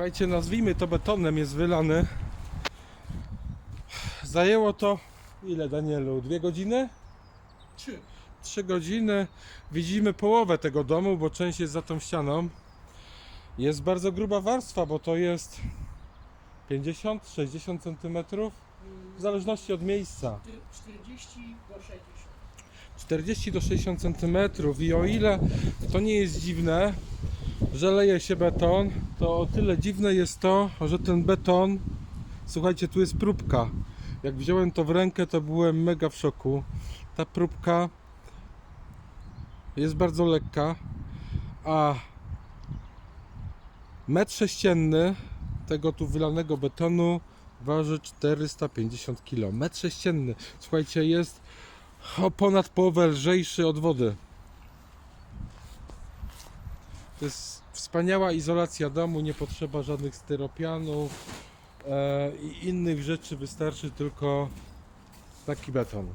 Słuchajcie, nazwijmy to betonem, jest wylany. Zajęło to ile Danielu? Dwie godziny? Trzy. Trzy godziny. Widzimy połowę tego domu, bo część jest za tą ścianą. Jest bardzo gruba warstwa, bo to jest 50-60 cm w zależności od miejsca. 40 do 60. 40 do 60 cm i o ile to nie jest dziwne, że leje się beton, to o tyle dziwne jest to, że ten beton, słuchajcie, tu jest próbka. Jak wziąłem to w rękę, to byłem mega w szoku. Ta próbka jest bardzo lekka, a metr sześcienny tego tu wylanego betonu waży 450 kg. Metr sześcienny, słuchajcie, jest o ponad połowę lżejszy od wody. To jest wspaniała izolacja domu, nie potrzeba żadnych styropianów e, i innych rzeczy, wystarczy tylko taki beton.